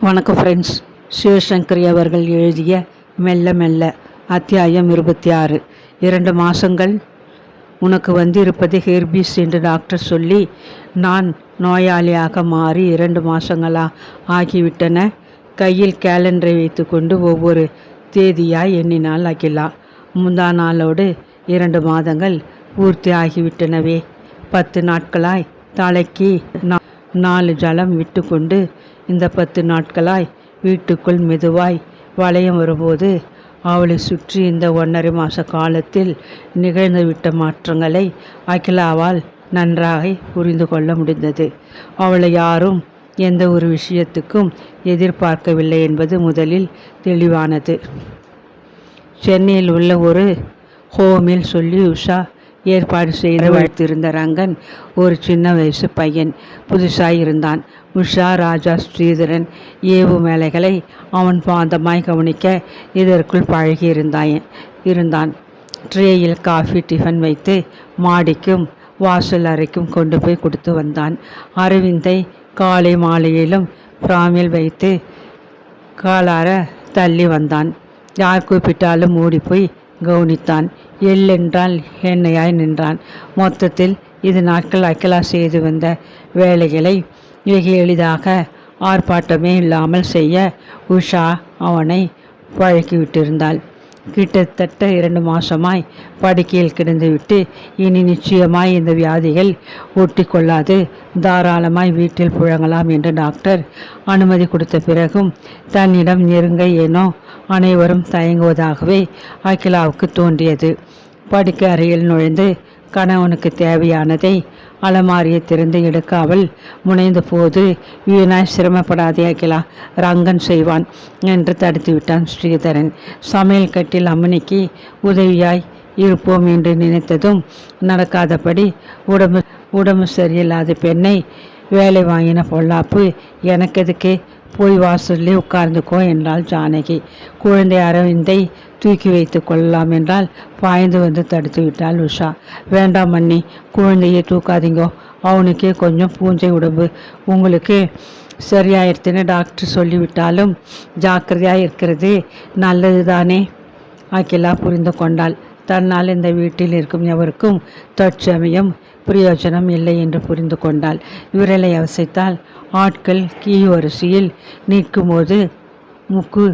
வணக்கம் ஃப்ரெண்ட்ஸ் சிவசங்கரி அவர்கள் எழுதிய மெல்ல மெல்ல அத்தியாயம் இருபத்தி ஆறு. இரண்டு மாதங்கள் உனக்கு வந்திருப்பது ஹெர்பிஸ் என்று டாக்டர் சொல்லி நான் நோயாளியாக மாறி இரண்டு மாதங்களா ஆகிவிட்டன. கையில் கேலண்டரை வைத்துக்கொண்டு ஒவ்வொரு தேதியாய் எண்ணினால் அகிலா. முந்தா நாளோடு இரண்டு மாதங்கள் பூர்த்தி ஆகிவிட்டனவே. பத்து நாட்களாய் தலைக்கு நாலு ஜலம் விட்டுக்கொண்டு இந்த பத்து நாட்களாய் வீட்டுக்குள் மெதுவாய் வளையம் வரும்போது அவளை சுற்றி இந்த ஒன்றரை மாத காலத்தில் நிகழ்ந்துவிட்ட மாற்றங்களை அகிலாவால் நன்றாக புரிந்து கொள்ள முடிந்தது. அவளை யாரும் எந்த ஒரு விஷயத்துக்கும் எதிர்பார்க்கவில்லை என்பது முதலில் தெளிவானது. சென்னையில் உள்ள ஒரு ஹோமில் சொல்லி உஷா ஏற்பாடு செய்து வைத்திருந்த ரங்கன் ஒரு சின்ன வயசு பையன் புதுசாய் இருந்தான் உஷா ராஜா ஸ்ரீதரன் ஏவு மேலைகளை அவன் பாந்தமாய் கவனிக்க இதற்குள் பழகியிருந்தாய் இருந்தான். ட்ரேயில் காஃபி டிஃபன் வைத்து மாடிக்கும் வாசல் அறைக்கும் கொண்டு போய் கொடுத்து வந்தான். அரவிந்தை காலை மாலையிலும் பிராமில் வைத்து காலார தள்ளி வந்தான். யார் கூப்பிட்டாலும் ஓடிப்போய் கவனித்தான். எள்ளென்றால் எண்ணெயாய் நின்றான். மொத்தத்தில் இது நாட்கள் அக்கலா செய்து வந்த வேலைகளை வெகு எளிதாக ஆர்ப்பாட்டமே இல்லாமல் செய்ய உஷா அவனை பழக்கிவிட்டிருந்தாள். கிட்டத்தட்ட இரண்டு மாசமாய் படுக்கையில் கிடந்துவிட்டு இனி நிச்சயமாய் இந்த வியாதிகள் ஒட்டி கொள்ளாது தாராளமாய் வீட்டில் புழங்கலாம் என்று டாக்டர் அனுமதி கொடுத்த பிறகும் தன்னிடம் நெருங்க ஏனோ அனைவரும் தயங்குவதாகவே அகிலாவுக்கு தோன்றியது. படுக்கை அறையில் நுழைந்து கணவனுக்கு தேவையானதை அலமாரியை திறந்து எடுக்க அவள் முனைந்த போது வீணாய் சிரமப்படாதே அகிலா ரங்கன் செய்வான் என்று தடுத்து விட்டான் ஸ்ரீதரன். சமையல் கட்டில் அம்மனிக்கு உதவியாய் இருப்போம் என்று நினைத்ததும் நடக்காதபடி உடம்பு உடம்பு சரியில்லாத பெண்ணை வேலை வாங்கின பொல்லாப்பு எனக்கு எதுக்கு? போய் வாசல்லே உட்கார்ந்துக்கோ என்றாள் ஜானகி. குழந்தை அரவிந்தை தூக்கி வைத்து கொள்ளலாம் என்றால் பாய்ந்து வந்து தடுத்து விட்டாள் உஷா. வேண்டாம் மன்னி குழந்தையை தூக்காதீங்கோ. அவனுக்கே கொஞ்சம் பூஞ்சை உடம்பு. உங்களுக்கு சரியாயிருத்துன்னு டாக்டர் சொல்லிவிட்டாலும் ஜாக்கிரதையாக இருக்கிறது நல்லது தானே அகிலா புரிந்து கொண்டாள். தன்னால் இந்த வீட்டில் இருக்கும் எவருக்கும் தற்சமயம் பிரயோஜனம் இல்லை என்று புரிந்து கொண்டாள். விரலை அவசைத்தால் ஆட்கள் கீ வரிசையில் நிற்கும்போது முக்கு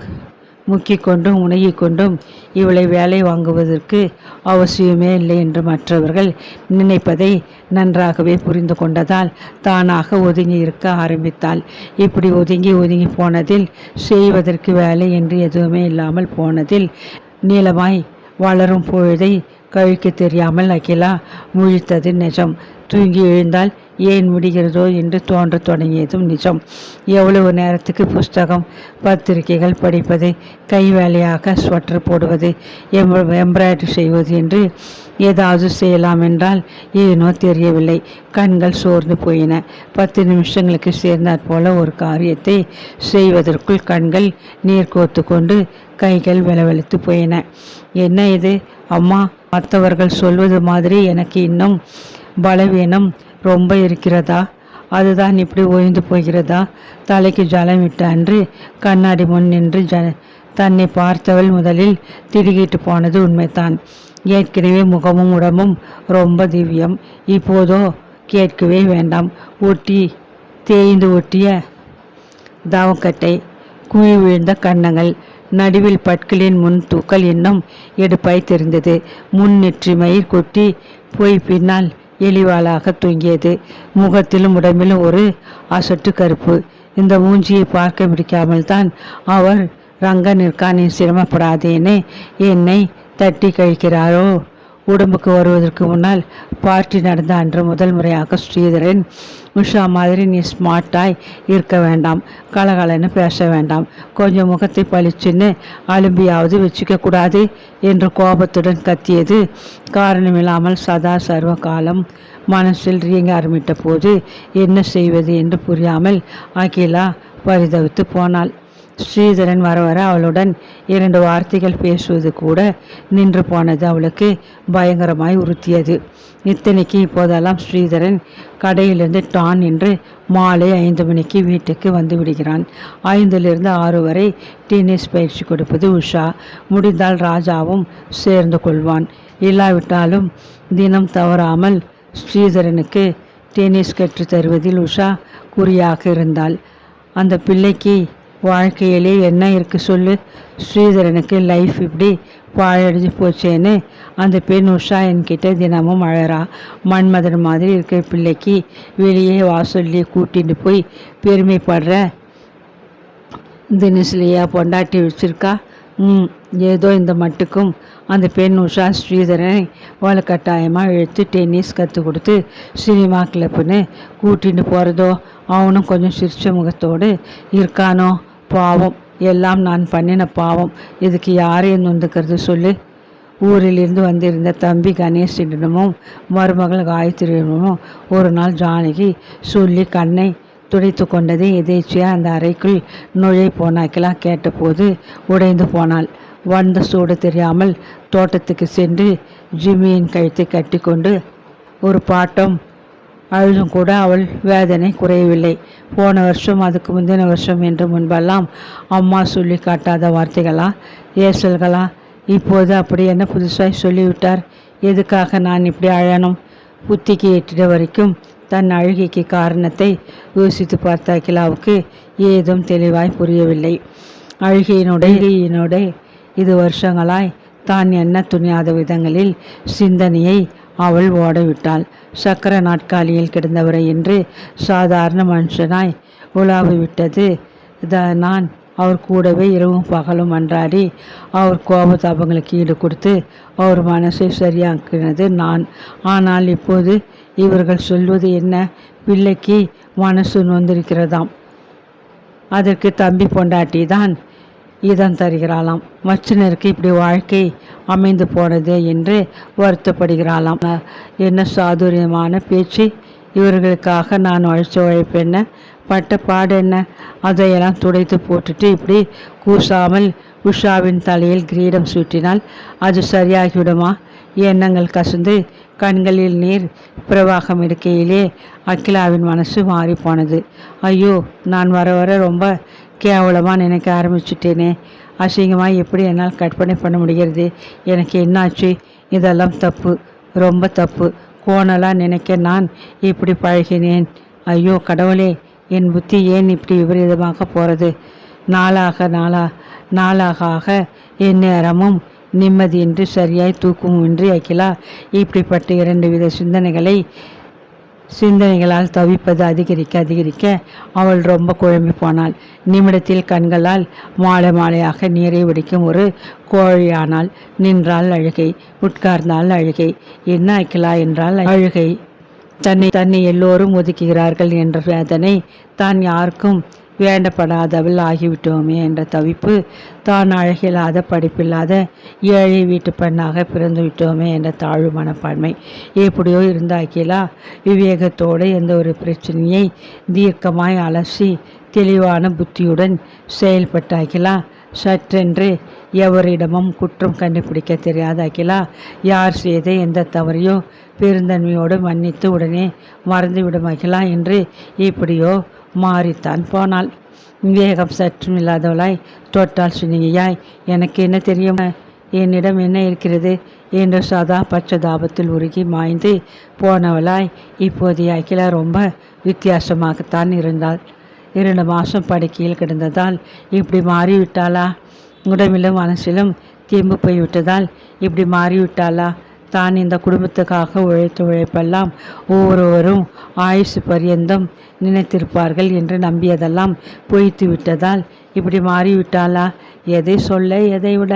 முக்கிக் கொண்டும் உணகிக் கொண்டும் இவளை வேலை வாங்குவதற்கு அவசியமே இல்லை என்று மற்றவர்கள் நினைப்பதை நன்றாகவே புரிந்து கொண்டதால் தானாக ஒதுங்கி இருக்க ஆரம்பித்தாள். இப்படி ஒதுங்கி ஒதுங்கி போனதில் செய்வதற்கு வேலை என்று எதுவுமே இல்லாமல் போனதில் நீளமாய் வளரும் பொழுதை கழிக்க தெரியாமல் அகிலா முழித்தது நிஜம். தூங்கி எழுந்தால் ஏன் முடிகிறதோ என்று தோன்றத் தொடங்கியதும் நிஜம். எவ்வளவு நேரத்துக்கு புஸ்தகம் பத்திரிகைகள் படிப்பது கை வேலையாக ஸ்வெட்டர் போடுவது எம் எம்ப்ராய்டரி செய்வது என்று ஏதாவது செய்யலாம் என்றால் ஏனோ தெரியவில்லை. கண்கள் சோர்ந்து போயின. பத்து நிமிஷங்களுக்கு சேர்ந்தாற் போல ஒரு காரியத்தை செய்வதற்குள் கண்கள் நீர் கோத்து கொண்டு கைகள் விளவெழுத்து போயின. என்ன இது? அம்மா மற்றவர்கள் சொல்வது மாதிரி எனக்கு இன்னும் பலவீனம் ரொம்ப இருக்கிறதா? அதுதான் இப்படி ஓய்ந்து போகிறதா? தலைக்கு ஜலம் விட்ட அன்று கண்ணாடி முன் நின்று ஜ தன்னை பார்த்தவள் முதலில் திடுகிட்டு போனது உண்மைதான். ஏற்கனவே முகமும் உடம்பும் ரொம்ப திவ்யம். இப்போதோ கேட்கவே வேண்டாம். ஒட்டி தேய்ந்து ஒட்டிய தாவக்கட்டை குழி விழுந்த கன்னங்கள் நடுவில் பற்களின் முன் தூக்கல் இன்னும் எடுப்பாய் தெரிந்தது. முன் நெற்றி மயிர் கொட்டி போய் பின்னால் எலிவாளாக தூங்கியது. முகத்திலும் உடம்பிலும் ஒரு அசட்டு கருப்பு. இந்த மூஞ்சியை பார்க்க பிடிக்காமல் தான் அவர் ரங்க நிற்கானே சிரமப்படாதேன்னு என்னை தட்டி கழிக்கிறாரோ? உடம்புக்கு வருவதற்கு முன்னால் பார்ட்டி நடந்த அன்று முதல் முறையாக ஸ்ரீதரன் உஷா மாதிரி நீ ஸ்மார்ட்டாய் இருக்க வேண்டாம் கலகலன்னு பேச வேண்டாம். கொஞ்சம் முகத்தை பளிச்சுன்னு அலும்பியாவது வச்சுக்கக்கூடாது என்று கோபத்துடன் கத்தியது. காரணமில்லாமல் சதா சர்வ காலம் மனசில் ரீங்க ஆரம்பித்த போது என்ன செய்வது என்று புரியாமல் அகிலா பரிதவித்து போனாள். ஸ்ரீதரன் வர வர அவளுடன் இரண்டு வார்த்தைகள் பேசுவது கூட நின்று போனது அவளுக்கு பயங்கரமாய் உறுத்தியது. இத்தனைக்கு இப்போதெல்லாம் ஸ்ரீதரன் கடையிலிருந்து டான் என்று மாலை ஐந்து மணிக்கு வீட்டுக்கு வந்து விடுகிறான். ஐந்திலிருந்து ஆறு வரை டென்னிஸ் பயிற்சி கொடுப்பது உஷா. முடிந்தால் ராஜாவும் சேர்ந்து கொள்வான். இல்லாவிட்டாலும் தினம் தவறாமல் ஸ்ரீதரனுக்கு டென்னிஸ் கற்றுத் தருவதில் உஷா குறியாக இருந்தாள். அந்த பிள்ளைக்கு வாழ்க்கையிலே என்ன இருக்கு சொல்லு. ஸ்ரீதரனுக்கு லைஃப் இப்படி பாழடைஞ்சு போச்சேன்னு அந்த பெண் உஷா என்கிட்ட தினமும் அழறா. மன்மதன் மாதிரி இருக்கிற பிள்ளைக்கு வெளியே வாசல்லே கூட்டிட்டு போய் பெருமைப்படுற தினசிலையா பொண்டாட்டி வச்சிருக்கா? ம் ஏதோ இந்த மட்டுக்கும். அந்த பெண் உஷா ஸ்ரீதரனை வலுக்கட்டாயமாக இழுத்து டென்னிஸ் கற்றுக் கொடுத்து சினிமா கிளப்புன்னு கூட்டிட்டு போகிறதோ அவனும் கொஞ்சம் சிரிச்ச முகத்தோடு இருக்கானோ? பாவம். எல்லாம் நான் பண்ணின பாவம். இதுக்கு யாரையும் நொந்துக்கிறது சொல்லு. ஊரிலிருந்து வந்திருந்த தம்பி கணேசனிடமும் மருமகள் காயத்ரியிடமும் ஒரு நாள் ஜானகி சொல்லி கண்ணை துடைத்து கொண்டதை எதேச்சியாக அந்த அறைக்குள் நுழை போனாக்கெல்லாம் கேட்டபோது உடைந்து போனாள். வந்த சூடு தெரியாமல் தோட்டத்துக்கு சென்று ஜிம்மியின் கழுத்தை கட்டிக்கொண்டு ஒரு பாட்டம் அழுதும் கூட அவள் வேதனை குறையவில்லை. போன வருஷம் அதுக்கு முந்தின வருஷம் என்று முன்பெல்லாம் அம்மா சொல்லி காட்டாத வார்த்தைகளா? ஏசல்களா? இப்போது அப்படி என்ன புதுசாய் சொல்லிவிட்டார்? எதுக்காக நான் இப்படி அழணும் புத்திக்கு எட்டிட வரைக்கும் தன் அழுகைக்கு காரணத்தை யோசித்து பார்த்த அகிலாவுக்கு ஏதும் தெளிவாய் புரியவில்லை. அழுகையினுடைய இது வருஷங்களாய் தான் என்ன துணியாத விதங்களில் சிந்தனையை அவள் ஓடவிட்டாள். சக்கர நாட்காலியில் கிடந்தவரை என்று சாதாரண மனுஷனாய் உலாவி விட்டது. த நான் அவர் கூடவே இரவும் பகலும் அன்றாடி அவர் கோபதாபங்களுக்கு ஈடு கொடுத்து அவர் மனசை சரியாக்கினது நான். ஆனால் இப்போது இவர்கள் சொல்வது என்ன? பிள்ளைக்கு மனசு நொந்திருக்கிறதாம். அதற்கு தம்பி பொண்டாட்டி தான் இதம் தருகிறாளாம். மச்சினருக்கு இப்படி வாழ்க்கை அமைந்து போனது என்று வருத்தப்படுகிறாளாம். என்ன சாதுரியமான பேச்சு. இவர்களுக்காக நான் உழைச்ச உழைப்பென்ன பட்ட பாடு என்ன? அதையெல்லாம் துடைத்து போட்டுட்டு இப்படி கூசாமல் உஷாவின் தலையில் கிரீடம் சூட்டினால் அது சரியாகிவிடுமா? எண்ணங்கள் கசந்து கண்களில் நீர் பிரவாகம் இருக்கையிலே அகிலாவின் மனசு மாறி போனது ஐயோ நான் வர வர ரொம்ப கேவலமாக நினைக்க ஆரம்பிச்சிட்டேனே. அசிங்கமாக எப்படி என்னால் கற்பனை பண்ண முடிகிறது? எனக்கு என்னாச்சு? இதெல்லாம் தப்பு. ரொம்ப தப்பு. கோணலாக நினைக்க நான் இப்படி பழகினேன். ஐயோ கடவுளே என் புத்தி ஏன் இப்படி விபரீதமாக போகிறது நாளாக நாளா நாளாக ஆக என் நேரமும் நிம்மதியின்றி சரியாய் தூக்கமுமின்றி அகிலா. இப்படிப்பட்ட இரண்டு வித சிந்தனைகளை சிந்தனைகளால் தவிப்பது அதிகரிக்க அதிகரிக்க அவள் ரொம்ப குழம்பி போனாள். நிமிடத்தில் கண்களால் மாலை மாலையாக நீரை வடிக்கும் ஒரு கோழியானால் நின்றால் அழுகை. உட்கார்ந்தால் அழுகை. என்ன ஆய்க்கலா என்றால் அழுகை. தன்னை தன்னை எல்லோரும் ஒதுக்குகிறார்கள் என்ற வேதனை தான் யாருக்கும் வேண்டப்படாதவள் ஆகிவிட்டோமே என்ற தவிப்பு தான் அழகில்லாத படிப்பில்லாத ஏழை வீட்டு பெண்ணாக பிறந்து விட்டோமே என்ற தாழ்வு மனப்பான்மை. எப்படியோ இருந்த அகிலா விவேகத்தோடு எந்த ஒரு பிரச்சனையை தீர்க்கமாய் அலசி தெளிவான புத்தியுடன் செயல்பட்ட அகிலா சற்றென்று எவரிடமும் குற்றம் கண்டுபிடிக்க தெரியாத அகிலா யார் செய்த எந்த தவறையோ பெருந்தன்மையோடு மன்னித்து உடனே மறந்துவிடும் அகிலா என்று இப்படியோ மாறித்தான் போனாள். விவேகம் சற்றும் இல்லாதவளாய் தொட்டால் சுனியாய் எனக்கு என்ன தெரியும்? என்னிடம் என்ன இருக்கிறது? என்று சதா பச்சதாபத்தில் உருகி மாய்ந்து போனவளாய் இப்போதைய அகிலா ரொம்ப வித்தியாசமாகத்தான் இருந்தாள். இரண்டு மாதம் படுக்கையில் கிடந்ததால் இப்படி மாறிவிட்டாளா? உடம்பிலும் மனசிலும் தீம்பு போய்விட்டதால் இப்படி மாறிவிட்டாளா? தான் இந்த குடும்பத்துக்காக உழைத்த உழைப்பெல்லாம் ஒவ்வொருவரும் ஆயுசு பரியந்தம் நினைத்திருப்பார்கள் என்று நம்பியதெல்லாம் பொய்த்து விட்டதால் இப்படி மாறிவிட்டாளா? எதை சொல்ல எதை விட?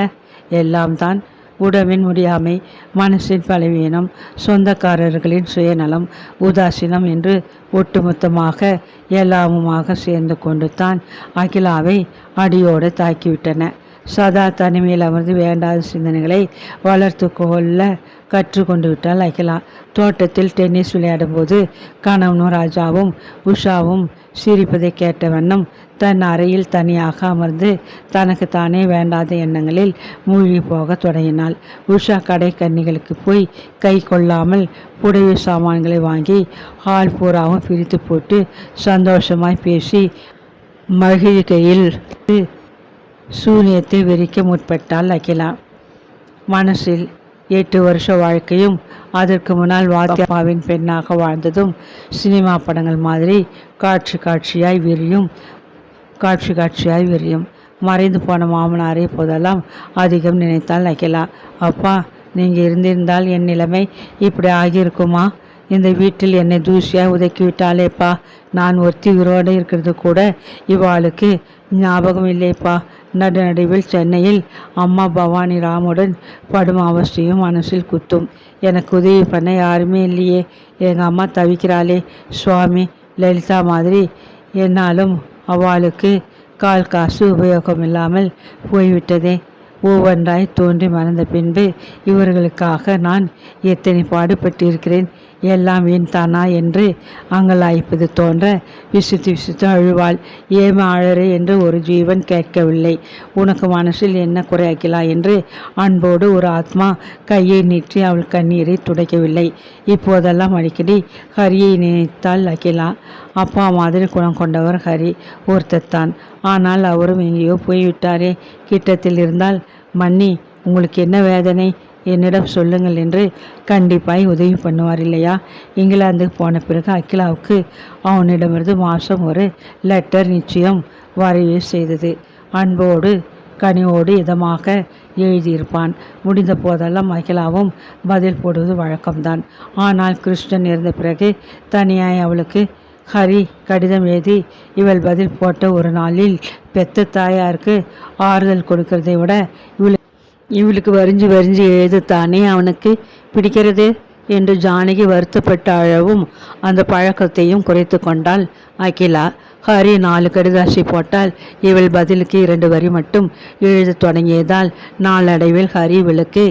எல்லாம் தான் உடவின் முடியாமை மனசின் பலவீனம் சொந்தக்காரர்களின் சுயநலம் உதாசீனம் என்று ஒட்டுமொத்தமாக எல்லாமுமாக சேர்ந்து கொண்டு தான் அகிலாவை அடியோடு தாக்கிவிட்டன. சதா தனிமையில் அமர்ந்து வேண்டாத சிந்தனைகளை வளர்த்து கொள்ள கற்றுக்கொண்டு விட்டால் அகிலா தோட்டத்தில் டென்னிஸ் விளையாடும்போது கணவனும் ராஜாவும் உஷாவும் சிரிப்பதை கேட்ட வண்ணம் தன் அறையில் தனியாக அமர்ந்து தனக்கு தானே வேண்டாத எண்ணங்களில் மூழ்கி போக தொடங்கினாள். உஷா கடை கன்னிகளுக்கு போய் கை கொள்ளாமல் புடவை சாமான்களை வாங்கி ஹால் பூராவும் பிரித்து போட்டு சந்தோஷமாய் பேசி மகிழ்கையில் சூனியத்தை வெறிக்க முற்பட்டாள் அகிலா. மனசில் எட்டு வருஷ வாழ்க்கையும் அதற்கு முன்னால் வாத்தியாவின் பெண்ணாக வாழ்ந்ததும் சினிமா படங்கள் மாதிரி காட்சி காட்சியாய் விரியும் காட்சி காட்சியாய் விரியும். மறைந்து போன மாமனாரை போதெல்லாம் அதிகம் நினைத்தால் அகிலா. அப்பா நீங்கள் இருந்திருந்தால் என் நிலைமை இப்படி ஆகியிருக்குமா? இந்த வீட்டில் என்னை தூசியாக உதக்கி விட்டாலேப்பா நான் ஒருத்தி உயிரோடு இருக்கிறது கூட இவாளுக்கு ஞாபகம் இல்லைப்பா. நடுநடுவில் சென்னையில் அம்மா பவானி ராமுடன் படும் அவஸ்தையும் மனசில் குத்தும். எனக்கு உதவி பண்ண யாருமே இல்லையே. எங்கள் அம்மா தவிக்கிறாளே. சுவாமி லலிதா மாதிரி என்னாலும் அவளுக்கு கால் காசு உபயோகம் இல்லாமல் போய்விட்டதே. ஒவ்வொன்றாய் தோன்றி மறந்த பின்பு இவர்களுக்காக நான் எத்தனை பாடுபட்டிருக்கிறேன். எல்லாம் வீண் தானா என்று அங்கலாய்ப்பது தோன்ற விசித்து விசித்து அழுவாள். ஏம அழறே என்று ஒரு ஜீவன் கேட்கவில்லை. உனக்கு மனசில் என்ன குறையாக்கலாம் என்று அன்போடு ஒரு ஆத்மா கையை நீட்டி அவள் கண்ணீரை துடைக்கவில்லை. இப்போதெல்லாம் அடிக்கடி ஹரியை நினைத்தால் அகிலா. அப்பா மாதிரி குணம் கொண்டவர் ஹரி ஒருத்தத்தான் ஆனால் அவரும் எங்கேயோ போய்விட்டாரே. கிட்டத்தில் இருந்தால் மன்னி உங்களுக்கு என்ன வேதனை? என்னிடம் சொல்லுங்கள் என்று கண்டிப்பாய் உதவி பண்ணுவார் இல்லையா? இங்கிலாந்துக்கு போன பிறகு அகிலாவுக்கு அவனிடமிருந்து மாதம் ஒரு லெட்டர் நிச்சயம் வரைவு செய்தது. அன்போடு கனிவோடு இதமாக எழுதியிருப்பான். முடிந்த போதெல்லாம் அகிலாவும் பதில் போடுவது வழக்கம்தான். ஆனால் கிருஷ்ணன் இருந்த பிறகு தனியாய் அவளுக்கு ஹரி கடிதம் எழுதி இவள் பதில் போட்ட ஒரு நாளில் பெத்த தாயாருக்கு ஆறுதல் கொடுக்கிறதை விட இவள் இவளுக்கு வரிஞ்சு வரிஞ்சு எழுதுத்தானே அவனுக்கு பிடிக்கிறது? என்று ஜானகி வருத்தப்பட்ட அழவும் அந்த பழக்கத்தையும் குறைத்து கொண்டாள். அகிலா ஹரி நாலு கடிதாசி போட்டால் இவள் பதிலுக்கு இரண்டு வரி மட்டும் எழுத தொடங்கியதால் நாளடைவில் ஹரி விளக்கு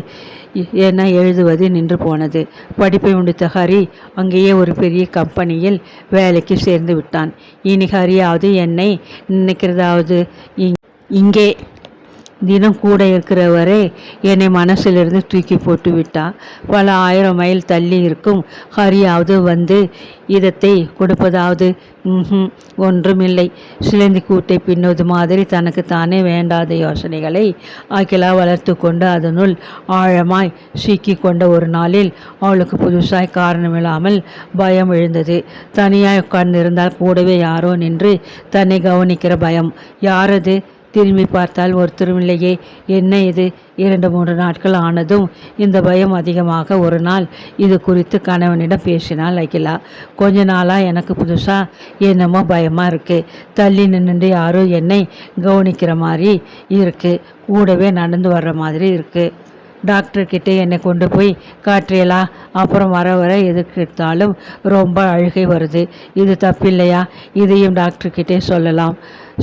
என எழுதுவது நின்று போனது. படிப்பை முடித்த ஹரி அங்கேயே ஒரு பெரிய கம்பெனியில் வேலைக்கு சேர்ந்து விட்டான். இனி ஹரியாவது என்னை நினைக்கிறதாவது? இங்கே தினம் கூட இருக்கிறவரே என்னை மனசிலிருந்து தூக்கி போட்டு விட்டான் பல ஆயிரம் மைல் தள்ளி இருக்கும் ஹரியாவது வந்து இதத்தை கொடுப்பதாவது ஒன்றுமில்லை. சிலந்தி கூட்டை பின்னது மாதிரி தனக்கு தானே வேண்டாத யோசனைகளை அகிலா வளர்த்து கொண்டு அதனுள் ஆழமாய் சீக்கி கொண்ட ஒரு நாளில் அவளுக்கு புதுசாய் காரணமில்லாமல் பயம் எழுந்தது. தனியாய் உட்கார்ந்திருந்தால் கூடவே யாரோ நின்று தன்னை கவனிக்கிற பயம். யாரது? திரும்பி பார்த்தால் ஒருத்தரும் இல்லையே என்ன இது? இரண்டு மூன்று நாட்கள் ஆனதும் இந்த பயம் அதிகமாக. ஒரு நாள் இது குறித்து கணவனிடம் பேசினாள் அகிலா. கொஞ்ச நாளாக எனக்கு புதுசாக என்னமோ பயமாக இருக்குது தள்ளி நின்று யாரோ என்னை கவனிக்கிற மாதிரி இருக்குது கூடவே நடந்து வர்ற மாதிரி இருக்குது டாக்டர்கிட்ட என்னை கொண்டு போய் காற்றியலா அப்புறம் வர வர எதுக்கு ரொம்ப அழுகை வருது. இது தப்பில்லையா? இதையும் டாக்டர்கிட்டே சொல்லலாம்.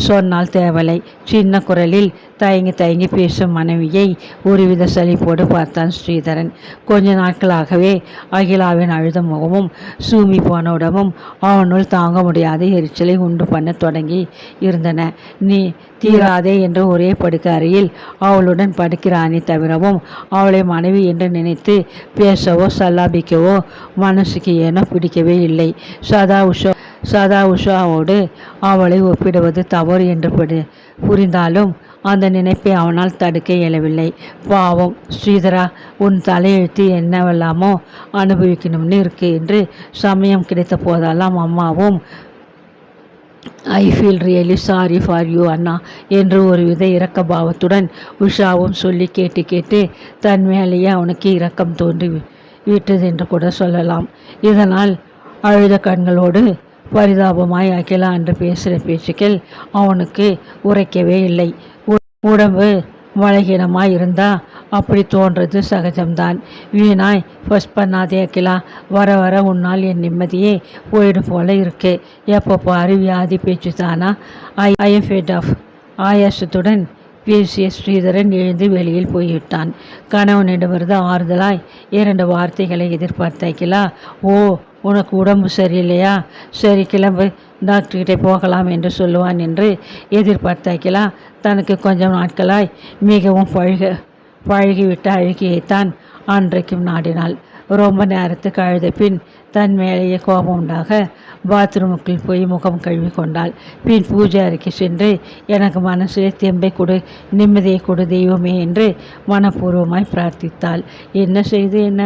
சொன்னால் தேவலை. சின்ன குரலில் தயங்கி தயங்கி பேசும் மனைவியை ஒருவித சலிப்போடு பார்த்தான் ஸ்ரீதரன். கொஞ்ச நாட்களாகவே அகிலாவின் அழுத முகமும் சூமி போன உடமும் அவனுள் தாங்க முடியாத எரிச்சலை உண்டு பண்ண தொடங்கி இருந்தன. நீ தீராதே என்று ஒரே படுக்க அறையில் அவளுடன் படுக்கிறானே தவிரவும் அவளை மனைவி என்று நினைத்து பேசவோ சல்லாபிக்கவோ மனசுக்கு ஏனோ பிடிக்கவே இல்லை. சதா உஷோ சதா உஷாவோடு அவளை ஒப்பிடுவது தவறு என்று புரிந்தாலும் அந்த நினைப்பை அவனால் தடுக்க இயலவில்லை. பாவம் ஸ்ரீதரா உன் தலையெழுத்து என்னவெல்லாமோ அனுபவிக்கணும்னு இருக்கு என்று சமயம் கிடைத்த போதெல்லாம் அம்மாவும் I feel really sorry for you அண்ணா என்று ஒரு வித இரக்க பாவத்துடன் உஷாவும் சொல்லி கேட்டு கேட்டு தன் மேலேயே அவனுக்கு இரக்கம் தோன்றி விட்டது என்று கூட சொல்லலாம். இதனால் அழுத கண்களோடு பரிதாபமாய் அகிலா என்று பேசுகிற பேச்சுக்கள் அவனுக்கு உரைக்கவே இல்லை. உடம்பு மலகீனமாக இருந்தா அப்படி தோன்றது சகஜம்தான். வீணாய் ஃபஸ்ட் பண்ணாதே அகிலா வர வர உன்னால் என் நிம்மதியே போயிடும் போல இருக்கு. எப்போ பாரு வியாதி பேச்சு தானா I I am fed up ஆயாசத்துடன் பேசிய ஸ்ரீதரன் எழுந்து வெளியில் போய்விட்டான். கணவனிடமிருந்து ஆறுதலாய் இரண்டு வார்த்தைகளை எதிர்பார்த்தாய்களா? ஓ உனக்கு உடம்பு சரியில்லையா? சரி கிளம்பு. டாக்டர்கிட்ட போகலாம் என்று சொல்லுவான் என்று எதிர்பார்த்தாய்களா? தனக்கு கொஞ்சம் நாட்களாய் மிகவும் பழக பழகிவிட்ட அழுகியைத்தான் அன்றைக்கும் நாடினாள். ரொம்ப நேரத்துக்கு அழுத பின் தன் மேலேயே கோபம் உண்டாக பாத்ரூமுக்குள் போய் முகம் கழுவி கொண்டாள். பின் பூஜை அறைக்கு சென்று எனக்கு மனசிலே தெம்பை கொடு நிம்மதியை கொடு தெய்வமே என்று மனப்பூர்வமாய் பிரார்த்தித்தாள். என்ன செய்து என்ன?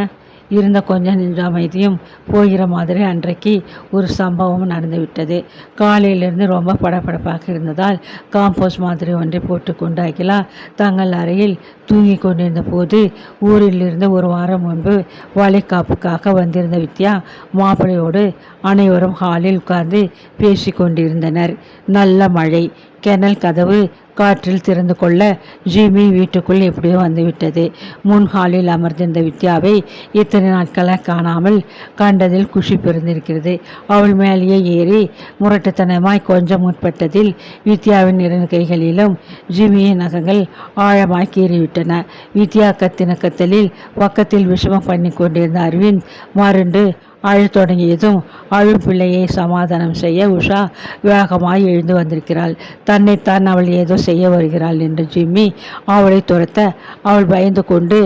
இருந்த கொஞ்ச நெஞ்ச அமைதியும் போகிற மாதிரி அன்றைக்கு ஒரு சம்பவம் நடந்துவிட்டது. காலையிலிருந்து ரொம்ப படபடப்பாக இருந்ததால் காம்போஸ் மாதிரி ஒன்றை போட்டுக்கொண்டு அகிலா தங்கள் அறையில் தூங்கி கொண்டிருந்த போது ஊரிலிருந்து ஒரு வாரம் முன்பு வளைகாப்புக்காக வந்திருந்த வித்யா மாப்பிளையோடு அனைவரும் ஹாலில் உட்கார்ந்து பேசி கொண்டிருந்தனர். நல்ல மழை கெனல் கதவு காற்றில் திறந்து கொள்ள ஜிமி வீட்டுக்குள் எப்படியோ வந்துவிட்டது. முன் ஹாலில் அமர்ந்திருந்த வித்யாவை இத்தனை நாட்களாக காணாமல் கண்டதில் குஷி பிறந்திருக்கிறது. அவள் மேலேயே ஏறி முரட்டுத்தனமாய் கொஞ்சம் முற்பட்டதில் வித்யாவின் இரண்டு கைகளிலும் ஜிமியின் நகங்கள் ஆழமாய் கீறிவிட்டன. வித்யா கத்தின கத்தலில் பக்கத்தில் விஷமம் பண்ணி கொண்டிருந்த அரவிந்த் மருண்டு அழத் தொடங்கியதும் அழும் பிள்ளையை சமாதானம் செய்ய உஷா வேகமாய் எழுந்து வந்திருக்கிறாள். தன்னைத்தான் அவள் ஏதோ செய்ய வருகிறாள் என்று ஜிம்மி அவளை துரத்த அவள் பயந்து கொண்டு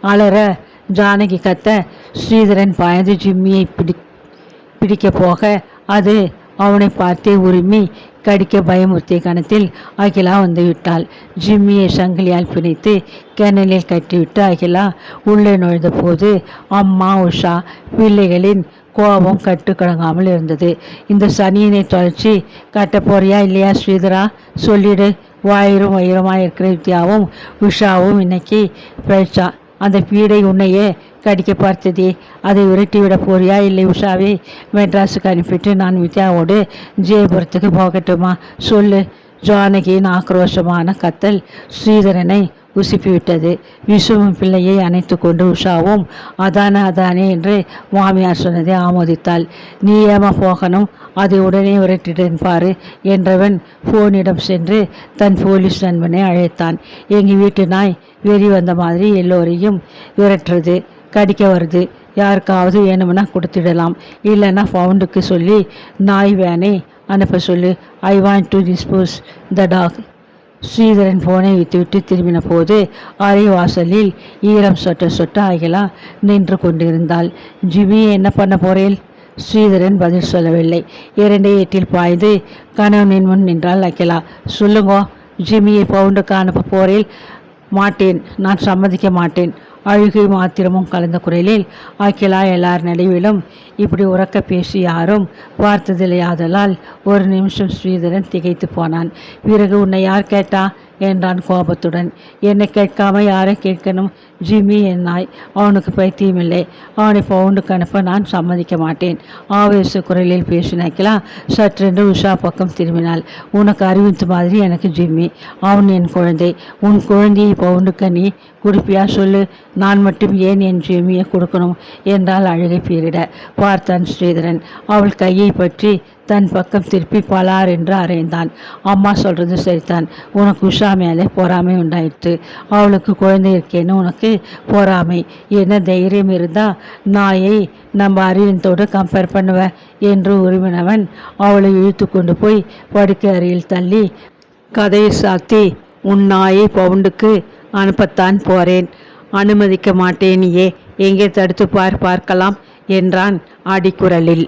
அலற ஜானகி கத்த ஸ்ரீதரன் பாய்ந்து ஜிம்மியை பிடி பிடிக்கப் போக அது அவனை பார்த்தே உரிமை கடிக்க பயமுறுத்திய கணத்தில் அகிலா வந்து விட்டாள் ஜிம்மியை சங்கிலியால் பிணைத்து கிணலில் கட்டிவிட்டு அகிலா உள்ளே நுழைந்த போது அம்மா உஷா பிள்ளைகளின் கோபம் கட்டுக்கடங்காமல் இருந்தது. இந்த சனியினை தொலைச்சி கட்ட போறியா இல்லையா ஸ்ரீதரா? சொல்லிடு. வாயிரும் வயிறுமாய் இருக்கிற வித்யாவும் உஷாவும் இன்னைக்கு பேச்சா அந்த பீடை உன்னையே கடிக்க பார்த்ததே. அதை விரட்டிவிட போறியா? இல்லை உஷாவே மெட்ராஸுக்கு அனுப்பிட்டு நான் வித்யாவோடு ஜெயபுரத்துக்கு போகட்டுமா? சொல்லு. ஜானகியின் ஆக்ரோஷமான கத்தல் ஸ்ரீதரனை உசுப்பிவிட்டது. விசுவும் பிள்ளையை அணைத்து கொண்டு உஷாவும் அதானே அதானே என்று மாமியார் சொன்னதை ஆமோதித்தாள். நீ ஏமா போகணும்? அதை உடனே விரட்டிடன் பாரு என்றவன் ஃபோனிடம் சென்று தன் போலீஸ் நண்பனை அழைத்தான். எங்கள் வீட்டு நாய் வெறி வந்த மாதிரி எல்லோரையும் விரட்டுறது கடிக்க வருது. யாருக்காவது வேணும்னா கொடுத்துடலாம். இல்லைன்னா ஃபவுண்டுக்கு சொல்லி நாய் வேனை அனுப்ப சொல்லு. I want to dispose the dog Sridharan போனை விட்டுவிட்டு திரும்பின போது அரை வாசலில் ஈரம் சொட்ட சொட்ட அகிலா நின்று கொண்டிருந்தாள். ஜிமி என்ன பண்ண போறேன்? ஸ்ரீதரன் பதில் சொல்லவில்லை. இரண்டே எட்டில் பாய்ந்து கணவனின் முன் நின்றாள் அகிலா. சொல்லுங்கோ ஜிமியை பவுண்டுக்கு அனுப்ப போரில் மாட்டேன் நான் சம்மதிக்க மாட்டேன். அழுகை மாத்திரமும் கலந்த குரலில் ஆக்கிலா எல்லார் நடுவிலும் இப்படி உறக்க பேசி யாரும் பார்த்ததில்லையாதலால் ஒரு நிமிஷம் ஸ்ரீதரன் திகைத்து போனான். பிறகு உன்னை யார் கேட்டா? என்றான் கோபத்துடன். என்னை கேட்காம யாரை கேட்கணும்? ஜிம்மி என்னாய் அவனுக்கு பைத்தியமில்லை அவனை பவுண்டுக்கு அனுப்ப நான் சம்மதிக்க மாட்டேன். ஆவேச குரலில் பேசினாக்கலாம் சற்றென்று உஷா பக்கம் திரும்பினாள். உனக்கு அறிவித்த மாதிரி எனக்கு ஜிம்மி. அவன் என் குழந்தை. உன் குழந்தையை பவுண்டுக்கு நீ குறிப்பியா சொல்லு. நான் மட்டும் ஏன் என் ஜிம்மியை கொடுக்கணும்? என்றால் அழுகை பீரிட. பார்த்தான் ஸ்ரீதரன். அவள் கையை பற்றி தன் பக்கம் திருப்பி பலார் என்று அறைந்தான். அம்மா சொல்கிறது சரிதான். உனக்கு உஷா மேலே பொறாமை உண்டாயிற்று. அவளுக்கு குழந்தை இருக்கேன்னு உனக்கு பொறாமை. என்ன தைரியம் இருந்தால் நாயை நம்ம அறிவினத்தோடு கம்பேர் பண்ணுவ என்று உரிமினவன் அவளை இழுத்து கொண்டு போய் படுக்கை அறையில் தள்ளி கதையை சாத்தி உன் நாயை பவுண்டுக்கு அனுப்பத்தான் போறேன். அனுமதிக்க மாட்டேனியே. எங்கே தடுத்து பார் பார்க்கலாம் என்றான் அடிக்குரலில்.